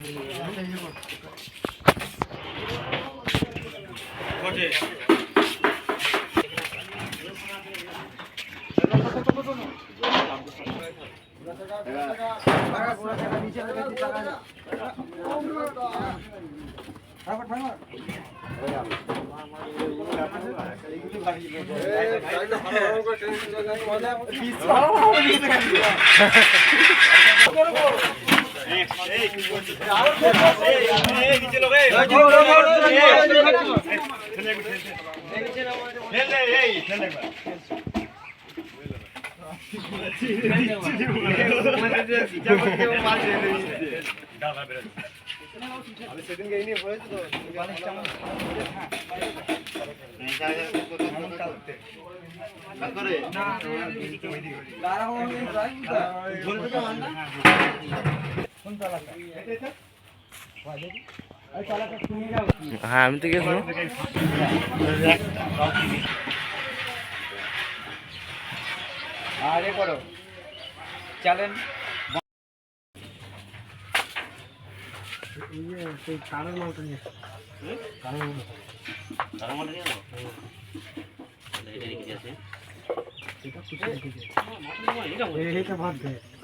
ハハハハ আমি সেদিন গিয়ে নিয়ে পড়েছি তো করে হ্যাঁ আমি তো গেছিলাম আরে করো চালেন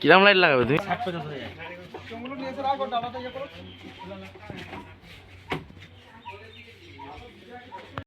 কিরাম লাইট লাগাবে তুমি